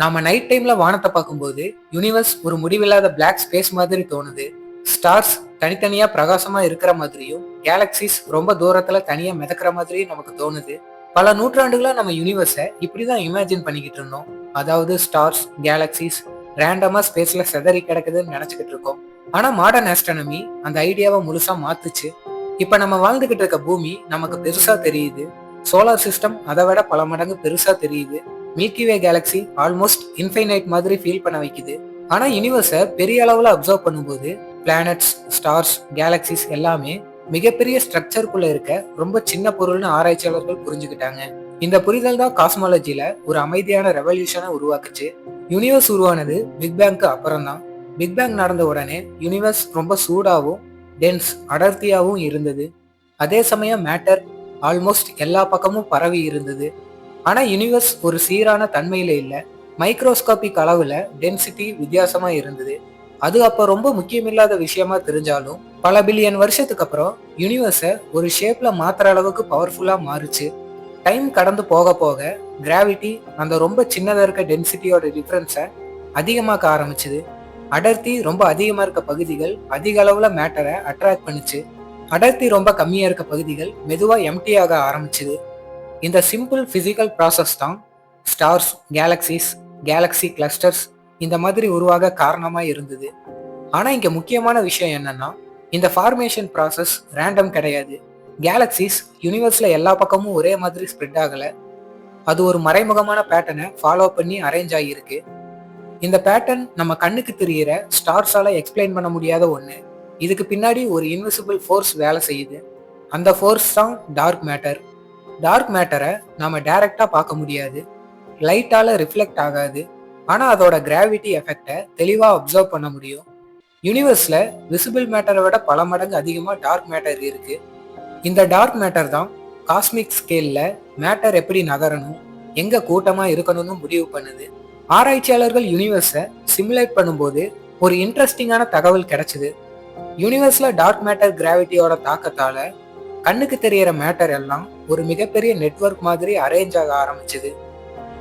நாம நைட் டைம்ல வானத்தை பார்க்கும்போது யூனிவர்ஸ் ஒரு முடிவில்லாத பிளாக் ஸ்பேஸ் மாதிரி தோணுது. ஸ்டார்ஸ் தனித்தனியா பிரகாசமா இருக்கிற மாதிரியும் கேலக்சிஸ் ரொம்ப தூரத்துல தனியா மிதக்கிற மாதிரியும் நமக்கு தோணுது. பல நூற்றாண்டுகளா நம்ம யூனிவர்ஸை இப்படிதான் இமேஜின் பண்ணிக்கிட்டு இருந்தோம். அதாவது ஸ்டார்ஸ் கேலக்சிஸ் ரேண்டமா ஸ்பேஸ்ல செதறி கிடக்குதுன்னு நினைச்சுக்கிட்டு இருக்கோம். ஆனா மாடர்ன் ஆஸ்ட்ரானமி அந்த ஐடியாவை முழுசா மாத்துச்சு. இப்ப நம்ம வாழ்ந்துகிட்டு இருக்க பூமி நமக்கு பெருசா தெரியுது. சோலார் சிஸ்டம் அதை விட பல மடங்கு பெருசா தெரியுது. Milky way galaxy galaxy almost infinite மாதிரி ஃபீல் பண்ண வைக்குது. ஆனால் யூனிவர்ஸை பெரிய அளவில் அப்சர்வ் பண்ணும்போது பிளானட்ஸ் ஸ்டார்ஸ் கேலக்சிஸ் எல்லாமே மிகப்பெரிய ஸ்ட்ரக்சருக்குள்ள இருக்க ரொம்ப சின்ன பொருள்னு ஆராய்ச்சியாளர்கள் புரிஞ்சுக்கிட்டாங்க. இந்த புரிதல் தான் காஸ்மாலஜியில் ஒரு அமைதியான ரெவல்யூஷனை உருவாக்குச்சு. யூனிவர்ஸ் உருவானது பிக் பேங்க்கு அப்புறம் தான் பிக் பேங் நடந்த உடனே யூனிவர்ஸ் ரொம்ப சூடாகவும் டென்ஸ் அடர்த்தியாகவும் இருந்தது. அதே சமயம் மேட்டர் ஆல்மோஸ்ட் எல்லா பக்கமும் பரவி இருந்தது. ஆனா யூனிவர்ஸ் ஒரு சீரான தன்மையில இல்ல. மைக்ரோஸ்கோபிக் அளவுல டென்சிட்டி வித்தியாசமா இருந்தது. அது அப்ப ரொம்ப முக்கியமில்லாத விஷயமா தெரிஞ்சாலும் பல பில்லியன் வருஷத்துக்கு அப்புறம் யூனிவர்ஸை ஒரு ஷேப்ல மாத்துற அளவுக்கு பவர்ஃபுல்லா மாறுச்சு. டைம் கடந்து போக போக கிராவிட்டி அந்த ரொம்ப சின்னதாக இருக்க டென்சிட்டியோட டிஃப்ரென்ஸை அதிகமாக்க ஆரம்பிச்சுது. அடர்த்தி ரொம்ப அதிகமாக இருக்க பகுதிகள் அதிக அளவில் மேட்டரை அட்ராக்ட் பண்ணுச்சு. அடர்த்தி ரொம்ப கம்மியாக இருக்க பகுதிகள் மெதுவாக எம்டி ஆக ஆரம்பிச்சுது. இந்த சிம்பிள் ஃபிசிக்கல் ப்ராசஸ் தான் ஸ்டார்ஸ் கேலக்சிஸ் கேலக்சி கிளஸ்டர்ஸ் இந்த மாதிரி உருவாக காரணமாக இருந்தது. ஆனால் இங்கே முக்கியமான விஷயம் என்னன்னா இந்த ஃபார்மேஷன் ப்ராசஸ் ரேண்டம் கிடையாது. கேலக்சிஸ் யூனிவர்ஸில் எல்லா பக்கமும் ஒரே மாதிரி ஸ்ப்ரெட் ஆகலை. அது ஒரு மறைமுகமான பேட்டர்னை ஃபாலோ பண்ணி அரேஞ்ச் ஆகியிருக்கு. இந்த பேட்டர்ன் நம்ம கண்ணுக்கு தெரியிற ஸ்டார்ஸால எக்ஸ்பிளைன் பண்ண முடியாத ஒன்று இதுக்கு பின்னாடி ஒரு இன்விசிபிள் ஃபோர்ஸ் வேலை செய்யுது. அந்த ஃபோர்ஸ் தான் டார்க் மேட்டர் டார்க் மேட்டரை நாம் டைரக்டா பார்க்க முடியாது. லைட்டால் ரிஃப்ளெக்ட் ஆகாது. ஆனால் அதோட கிராவிட்டி எஃபெக்டை தெளிவாக அப்சர்வ் பண்ண முடியும். யூனிவர்ஸில் விசிபிள் மேட்டரை விட பல மடங்கு அதிகமாக டார்க் மேட்டர் இருக்குது இந்த டார்க் மேட்டர் தான் காஸ்மிக் ஸ்கேல்ல மேட்டர் எப்படி நகரணும் எங்கே கூட்டமாக இருக்கணும்னு முடிவு பண்ணுது. ஆராய்ச்சியாளர்கள் யூனிவர்ஸை சிமுலேட் பண்ணும்போது ஒரு இன்ட்ரெஸ்டிங்கான தகவல் கிடச்சிது. யூனிவர்ஸில் டார்க் மேட்டர் கிராவிட்டியோட தாக்கத்தால் கண்ணுக்கு தெரியற மேட்டர் எல்லாம் ஒரு மிகப்பெரிய நெட்வொர்க் மாதிரி அரேஞ்ச் ஆக ஆரம்பிச்சது.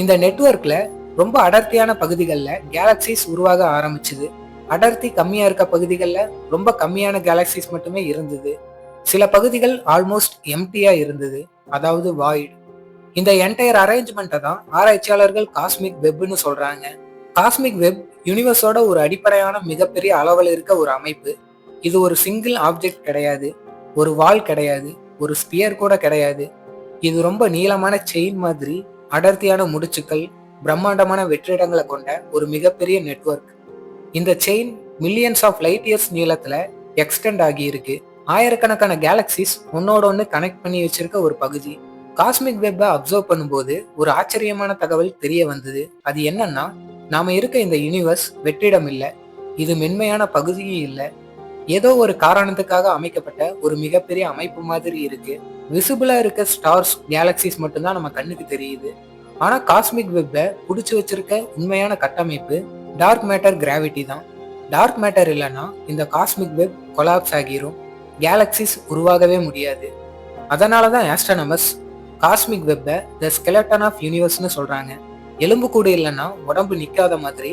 இந்த நெட்ஒர்க்ல ரொம்ப அடர்த்தியான பகுதிகளில் கேலக்சிஸ் உருவாக ஆரம்பிச்சுது. அடர்த்தி கம்மியா இருக்க பகுதிகளில் ரொம்ப கம்மியான கேலக்சிஸ் மட்டுமே இருந்தது. சில பகுதிகள் ஆல்மோஸ்ட் எம்டியா இருந்தது அதாவது வாய்டு இந்த என்டையர் அரேஞ்ச்மெண்ட்டை தான் ஆராய்ச்சியாளர்கள் காஸ்மிக் வெப்னு சொல்றாங்க. காஸ்மிக் வெப் யூனிவர்ஸோட ஒரு அடிப்படையான மிகப்பெரிய அளவில் இருக்க ஒரு அமைப்பு. இது ஒரு சிங்கிள் ஆப்ஜெக்ட் கிடையாது ஒரு வால் கிடையாது ஒரு ஸ்பியர் கூட கிடையாது. இது ரொம்ப நீளமான செயின் மாதிரி அடர்த்தியான முடிச்சுக்கள் பிரம்மாண்டமான வெற்றிடங்களை கொண்ட ஒரு மிகப்பெரிய நெட்வொர்க் இந்த chain millions of light years நீளத்துல extend ஆகி இருக்கு. ஆயிரக்கணக்கான கேலக்சிஸ் ஒன்னோட ஒன்று கனெக்ட் பண்ணி வச்சிருக்க ஒரு பகுதி. காஸ்மிக் வெப்பை அப்சர்வ் பண்ணும்போது ஒரு ஆச்சரியமான தகவல் தெரிய வந்தது. அது என்னன்னா நாம இருக்க இந்த யூனிவர்ஸ் வெற்றிடம் இல்லை. இது மென்மையான பகுதியும் இல்லை. ஏதோ ஒரு காரணத்துக்காக அமைக்கப்பட்ட ஒரு மிகப்பெரிய அமைப்பு மாதிரி இருக்கு. விசிபிளா இருக்க ஸ்டார்ஸ் கேலக்சிஸ் மட்டும்தான் நம்ம கண்ணுக்கு தெரியுது. ஆனா காஸ்மிக் வெப்பை புடிச்சு வச்சிருக்க உண்மையான கட்டமைப்பு டார்க் மேட்டர் கிராவிட்டி தான். டார்க் மேட்டர் இல்லைன்னா இந்த காஸ்மிக் வெப் கொலாப்ஸ் ஆகிரும். கேலக்சிஸ் உருவாகவே முடியாது. அதனால தான் ஆஸ்ட்ரானமர்ஸ் காஸ்மிக் வெப்பை த ஸ்கெலட்டன் ஆஃப் யூனிவர்ஸ்னு சொல்றாங்க. எலும்புக்கூடு இல்லைன்னா உடம்பு நிற்காத மாதிரி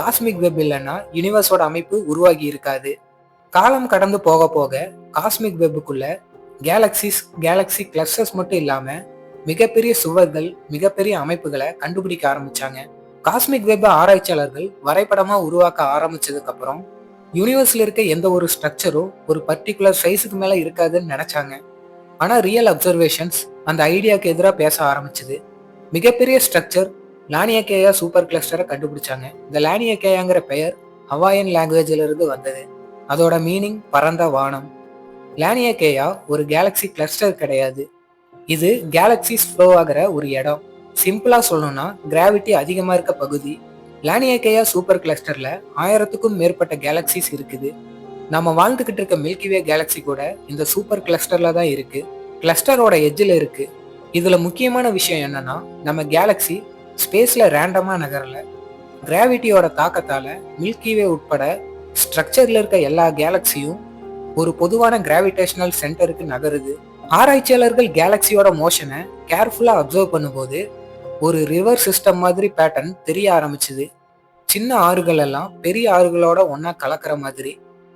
காஸ்மிக் வெப் இல்லைன்னா யூனிவர்ஸோட அமைப்பு உருவாகி இருக்காது. காலம் கடந்து போக போக காஸ்மிக் வெப்புக்குள்ள கேலக்சிஸ் கேலக்சி கிளஸ்டர்ஸ் மட்டும் இல்லாம மிகப்பெரிய சுவர்கள் மிகப்பெரிய அமைப்புகளை கண்டுபிடிக்க ஆரம்பிச்சாங்க. காஸ்மிக் வெப் ஆராய்ச்சியாளர்கள் வரைபடமா உருவாக்க ஆரம்பிச்சதுக்கு அப்புறம் யூனிவர்ஸ்ல இருக்க எந்த ஒரு ஸ்ட்ரக்சரும் ஒரு பர்டிகுலர் சைஸுக்கு மேல இருக்காதுன்னு நினைச்சாங்க. ஆனா ரியல் அப்சர்வேஷன்ஸ் அந்த ஐடியாவுக்கு எதிராக பேச ஆரம்பிச்சது. மிகப்பெரிய ஸ்ட்ரக்சர் லானியகேயா சூப்பர் கிளஸ்டரை கண்டுபிடிச்சாங்க. இந்த லானியகேயாங்கிற பெயர் ஹவாயன் லாங்குவேஜிலிருந்து வந்தது. அதோட மீனிங் பரந்த வானம். லானியகேயா ஒரு கேலக்சி கிளஸ்டர் கிடையாது. இது கேலக்சிஸ் ஃப்ளோ ஆகிற ஒரு இடம். சிம்பிளாக சொல்லணும்னா கிராவிட்டி அதிகமாக இருக்க பகுதி. லானியகேயா சூப்பர் கிளஸ்டரில் ஆயிரத்துக்கும் மேற்பட்ட கேலக்சிஸ் இருக்குது. நம்ம வாழ்ந்துக்கிட்டு இருக்க மில்கிவே கேலக்சி கூட இந்த சூப்பர் கிளஸ்டரில் தான் இருக்குது கிளஸ்டரோட எஜ்ஜில் இருக்குது இதில் முக்கியமான விஷயம் என்னன்னா நம்ம கேலக்சி ஸ்பேஸில் ரேண்டமாக நகரல. கிராவிட்டியோட தாக்கத்தால் மில்கிவே உட்பட ஸ்ட்ரக்சரில் இருக்க எல்லா கேலக்சியும் ஒரு பொதுவான கிராவிடேஷனல் சென்டருக்கு நகருது. ஆராய்ச்சியாளர்கள் கேலக்சியோட மோஷனை கேர்ஃபுல்லாக அப்சர்வ் பண்ணும்போது ஒரு ரிவர் சிஸ்டம் மாதிரி பேட்டர்ன் தெரிய ஆரம்பிச்சுது. சின்ன ஆறுகள் எல்லாம் பெரிய ஆறுகளோட ஒன்றா கலக்கிற மாதிரி.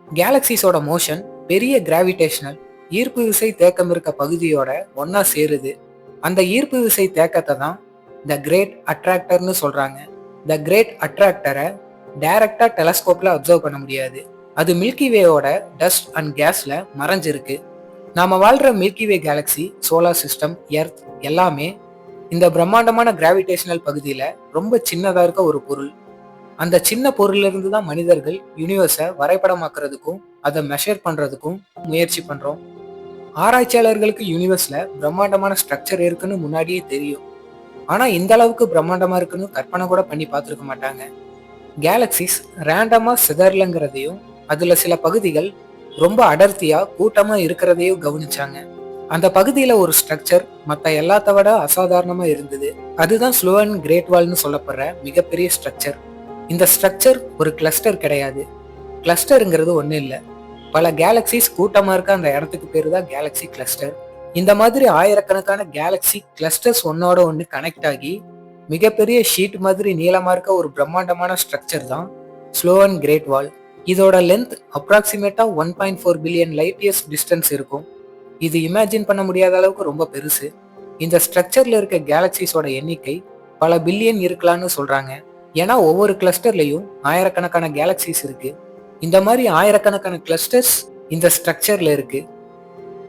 கேலக்சிஸோட மோஷன் பெரிய கிராவிடேஷனல் ஈர்ப்பு விசை தேக்கம் இருக்க பகுதியோட ஒன்றா சேருது. அந்த ஈர்ப்பு விசை தேக்கத்தை தான் த கிரேட் அட்ராக்டர்னு சொல்கிறாங்க த கிரேட் அட்ராக்டரை டைரக்டாக டெலஸ்கோப்பில் அப்சர்வ் பண்ண முடியாது. அது மில்கி வேவோட டஸ்ட் அண்ட் கேஸில் மறைஞ்சிருக்கு. நாம் வாழ்கிற milky way galaxy solar system earth எல்லாமே இந்த பிரம்மாண்டமான கிராவிடேஷனல் பகுதியில் ரொம்ப சின்னதாக இருக்க ஒரு பொருள். அந்த சின்ன பொருளிலிருந்து தான் மனிதர்கள் யூனிவர்ஸை வரைபடமாக்குறதுக்கும் அதை மெஷர் பண்ணுறதுக்கும் முயற்சி பண்ணுறோம் ஆராய்ச்சியாளர்களுக்கு யூனிவர்ஸில் பிரம்மாண்டமான ஸ்ட்ரக்சர் இருக்குன்னு முன்னாடியே தெரியும். ஆனால் இந்த அளவுக்கு பிரம்மாண்டமாக இருக்குன்னு கற்பனை கூட பண்ணி பார்த்துருக்க மாட்டாங்க. கேலக்சிஸ் ரேண்டமாக சிதறலங்கிறதையும் அதில் சில பகுதிகள் ரொம்ப அடர்த்தியாக கூட்டமாக இருக்கிறதையும் கவனிச்சாங்க. அந்த பகுதியில் ஒரு ஸ்ட்ரக்சர் மற்ற எல்லாத்த விட அசாதாரணமாக இருந்தது. அதுதான் ஸ்லோவன் கிரேட் வால்னு சொல்லப்படுற மிகப்பெரிய ஸ்ட்ரக்சர் இந்த ஸ்ட்ரக்சர் ஒரு கிளஸ்டர் கிடையாது. கிளஸ்டருங்கிறது ஒன்றும் இல்லை. பல கேலக்சிஸ் கூட்டமாக இருக்க அந்த இடத்துக்கு பேர் தான் கேலக்சி கிளஸ்டர் இந்த மாதிரி ஆயிரக்கணக்கான கேலக்சி கிளஸ்டர்ஸ் ஒன்னோட ஒன்று கனெக்ட் ஆகி மிகப்பெரிய ஷீட் மாதிரி நீளமாக இருக்க ஒரு பிரம்மாண்டமான ஸ்ட்ரக்சர் தான் ஸ்லோ அண்ட் கிரேட் வால். இதோட லென்த் அப்ராக்சிமேட்டாக one point four billion light years distance இருக்கும். இது இமேஜின் பண்ண முடியாத அளவுக்கு ரொம்ப பெருசு. இந்த ஸ்ட்ரக்சரில் இருக்க கேலக்சிஸோட எண்ணிக்கை பல பில்லியன் இருக்கலாம்னு சொல்கிறாங்க ஏன்னா ஒவ்வொரு கிளஸ்டர்லையும் ஆயிரக்கணக்கான கேலக்சிஸ் இருக்கு. இந்த மாதிரி ஆயிரக்கணக்கான கிளஸ்டர்ஸ் இந்த ஸ்ட்ரக்சரில் இருக்கு.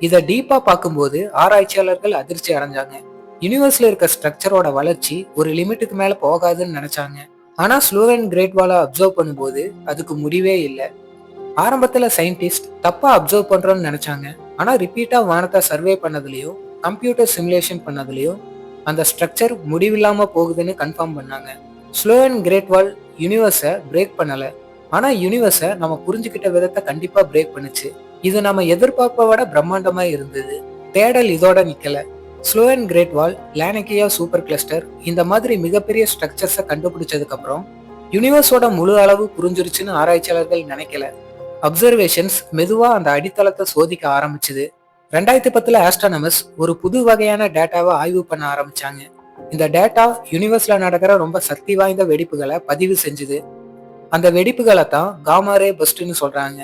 இதை டீப்பாக பார்க்கும்போது ஆராய்ச்சியாளர்கள் அதிர்ச்சி அடைஞ்சாங்க. யூனிவர்ஸ்ல இருக்க ஸ்ட்ரக்சரோட வளர்ச்சி ஒரு லிமிட்டுக்கு மேல போகாதுன்னு நினைச்சாங்க. ஆனா ஸ்லோவன் கிரேட் வாலா அப்சர்வ் பண்ணும்போது அதுக்கு முடிவே இல்லை. ஆரம்பத்துல சயின்டிஸ்ட் தப்பா அப்சர்வ் பண்றோம்னு நினைச்சாங்க. ஆனா ரிப்பீட்டா வானத்தை சர்வே பண்ணதுலயும் கம்ப்யூட்டர் சிமுலேஷன் பண்ணதுலயும் அந்த ஸ்ட்ரக்சர் முடிவில்லாம போகுதுன்னு கன்ஃபார்ம் பண்ணாங்க. ஸ்லோ அண்ட் கிரேட் வால் யூனிவர்ஸை பிரேக் பண்ணல. ஆனா யூனிவர்ஸை நம்ம புரிஞ்சுக்கிட்ட விதத்தை கண்டிப்பா பிரேக் பண்ணுச்சு. இது நம்ம எதிர்பார்ப்பை விட பிரம்மாண்டமா இருந்தது. தேடல் இதோட நிக்கல. Sloan great wall Laniakea super cluster இந்த மாதிரி மிகப்பெரிய ஸ்ட்ரக்சர்ஸை கண்டுபிடிச்சதுக்கப்புறம் யூனிவர்ஸோட முழு அளவு புரிஞ்சிருச்சுன்னு ஆராய்ச்சியாளர்கள் நினைக்கல. அப்சர்வேஷன்ஸ் மெதுவாக அந்த அடித்தளத்தை சோதிக்க ஆரம்பிச்சுது. ரெண்டாயிரத்தி பத்தில் ஆஸ்ட்ரானமஸ் ஒரு புது வகையான டேட்டாவை ஆய்வு பண்ண ஆரம்பிச்சாங்க. இந்த டேட்டா யூனிவர்ஸ்ல நடக்கிற ரொம்ப சக்தி வாய்ந்த வெடிப்புகளை பதிவு செஞ்சுது. அந்த வெடிப்புகளை தான் காமாரே பஸ்ட்னு சொல்றாங்க.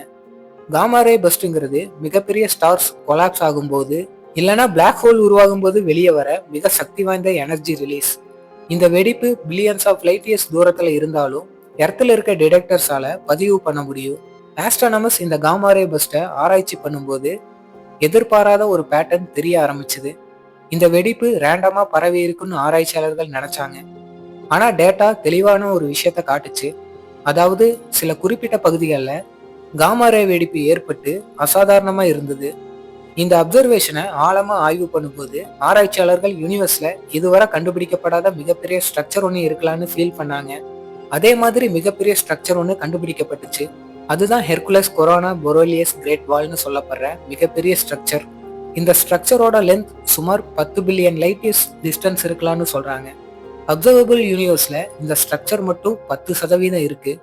காமாரே பஸ்ட்ங்கிறது மிகப்பெரிய ஸ்டார்ஸ் கொலாப்ஸ் ஆகும்போது இல்லைன்னா பிளாக் ஹோல் உருவாகும் போது வெளியே வர மிக சக்தி வாய்ந்த எனர்ஜி ரிலீஸ் இந்த வெடிப்பு பில்லியன்ஸ் ஆஃப் லைட் இயர்ஸ் இருந்தாலும் எர்த்தில் இருக்க டிடெக்டர்ஸால பதிவு பண்ண முடியும். ஆஸ்ட்ரானமஸ் இந்த காமாரே பஸ்ட்டை ஆராய்ச்சி பண்ணும்போது எதிர்பாராத ஒரு பேட்டர்ன் தெரிய ஆரம்பிச்சுது. இந்த வெடிப்பு ரேண்டமா பரவி இருக்குன்னு ஆராய்ச்சியாளர்கள் நினைச்சாங்க. ஆனா டேட்டா தெளிவான ஒரு விஷயத்த காட்டுச்சு. அதாவது சில குறிப்பிட்ட பகுதிகளில் காமாரே வெடிப்பு ஏற்பட்டு அசாதாரணமா இருந்தது. இந்த அப்சர்வேஷனை ஆழமா ஆய்வு பண்ணும்போது ஆராய்ச்சியாளர்கள் யூனிவர்ஸ்ல இதுவரை கண்டுபிடிக்கப்படாத மிகப்பெரிய ஸ்ட்ரக்சர் ஒன்று இருக்கலாம்னு ஃபீல் பண்ணாங்க. அதே மாதிரி மிகப்பெரிய ஸ்ட்ரக்சர் ஒன்று கண்டுபிடிக்கப்பட்டுச்சு. அதுதான் ஹெர்குலஸ் கொரோனா பொரோலியஸ் கிரேட் வால்னு சொல்லப்படுற மிகப்பெரிய ஸ்ட்ரக்சர் இந்த ஸ்ட்ரக்சரோட லென்த் சுமார் பத்து பில்லியன் லைட் இயர்ஸ் டிஸ்டன்ஸ் இருக்கலாம்னு சொல்றாங்க. அப்சர்வபிள் யூனிவர்ஸ்ல இந்த ஸ்ட்ரக்சர் மட்டும் பத்து சதவீதம் இருக்கு.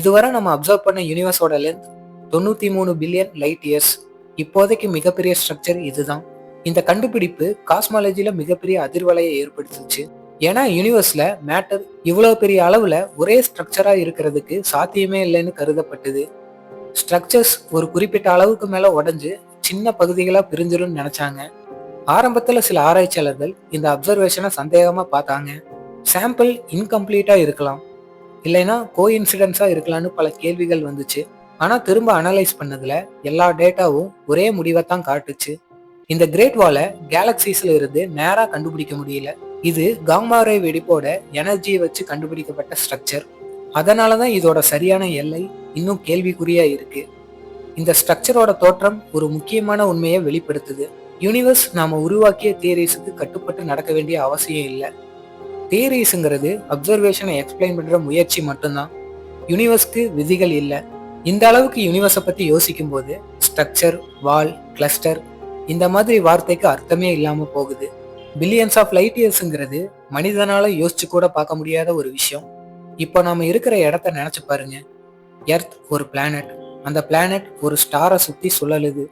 இதுவரை நம்ம அப்சர்வ் பண்ண யூனிவர்ஸோட லென்த் தொண்ணூத்தி மூணு பில்லியன் லைட் இயர்ஸ் இப்போதைக்கு மிகப்பெரிய ஸ்ட்ரக்சர் இதுதான். இந்த கண்டுபிடிப்பு காஸ்மாலஜியில மிகப்பெரிய அதிர்வலையை ஏற்படுத்துச்சு. ஏன்னா யூனிவர்ஸ்ல மேட்டர் இவ்வளவு பெரிய அளவுல ஒரே ஸ்ட்ரக்சரா இருக்கிறதுக்கு சாத்தியமே இல்லைன்னு கருதப்பட்டது. ஸ்ட்ரக்சர்ஸ் ஒரு குறிப்பிட்ட அளவுக்கு மேல உடஞ்சு சின்ன பகுதிகளா பிரிஞ்சிரும்னு நினைச்சாங்க. ஆரம்பத்துல சில ஆராய்ச்சியாளர்கள் இந்த அப்சர்வேஷனை சந்தேகமா பார்த்தாங்க. சாம்பிள் இன்கம்ப்ளீட்டா இருக்கலாம். இல்லைன்னா கோ இன்சிடென்ஸா இருக்கலாம்னு பல கேள்விகள் வந்துச்சு. ஆனா திரும்ப அனலைஸ் பண்ணதுல எல்லா டேட்டாவும் ஒரே முடிவை தான் காட்டுச்சு. இந்த கிரேட் வாலை கேலக்சிஸ்ல இருந்து நேரா கண்டுபிடிக்க முடியல. இது காங்மாரே வெடிப்போட எனர்ஜியை வச்சு கண்டுபிடிக்கப்பட்ட ஸ்ட்ரக்சர் அதனாலதான் இதோட சரியான எல்லை இன்னும் கேள்விக்குறியா இருக்கு. இந்த ஸ்ட்ரக்சரோட தோற்றம் ஒரு முக்கியமான உண்மையை வெளிப்படுத்துது. யூனிவர்ஸ் நாம உருவாக்கிய தியரிஸுக்கு கட்டுப்பட்டு நடக்க வேண்டிய அவசியம் இல்லை. தியரிஸுங்கிறது அப்சர்வேஷனை எக்ஸ்பிளைன் பண்ற முயற்சி மட்டும்தான். யூனிவர்ஸ்க்கு விதிகள் இல்லை. இந்த அளவுக்கு யூனிவர்ஸை பற்றி யோசிக்கும் போது ஸ்ட்ரக்சர் வால் கிளஸ்டர் இந்த மாதிரி வார்த்தைக்கு அர்த்தமே இல்லாமல் போகுது. பில்லியன்ஸ் ஆஃப் லைட் இயர்ஸுங்கிறது மனிதனால யோசிச்சு கூட பார்க்க முடியாத ஒரு விஷயம். இப்போ நாம இருக்கிற இடத்த நினைச்சு பாருங்க. எர்த் ஒரு பிளானட் அந்த பிளானட் ஒரு ஸ்டாரை சுற்றி சுழலுது.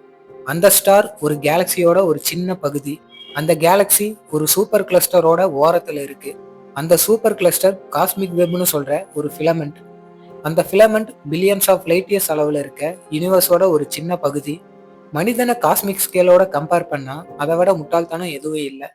அந்த ஸ்டார் ஒரு கேலக்சியோட ஒரு சின்ன பகுதி. அந்த கேலக்சி ஒரு சூப்பர் கிளஸ்டரோட ஓரத்தில் இருக்கு. அந்த சூப்பர் கிளஸ்டர் காஸ்மிக் வெப்னு சொல்ற ஒரு ஃபிலமெண்ட் அந்த filament billions of light years அளவில் இருக்க யூனிவர்ஸோட ஒரு சின்ன பகுதி. மனிதனை காஸ்மிக் ஸ்கேலோட கம்பேர் பண்ணால் அதை விட முட்டாள்தனம் எதுவும் இல்லை.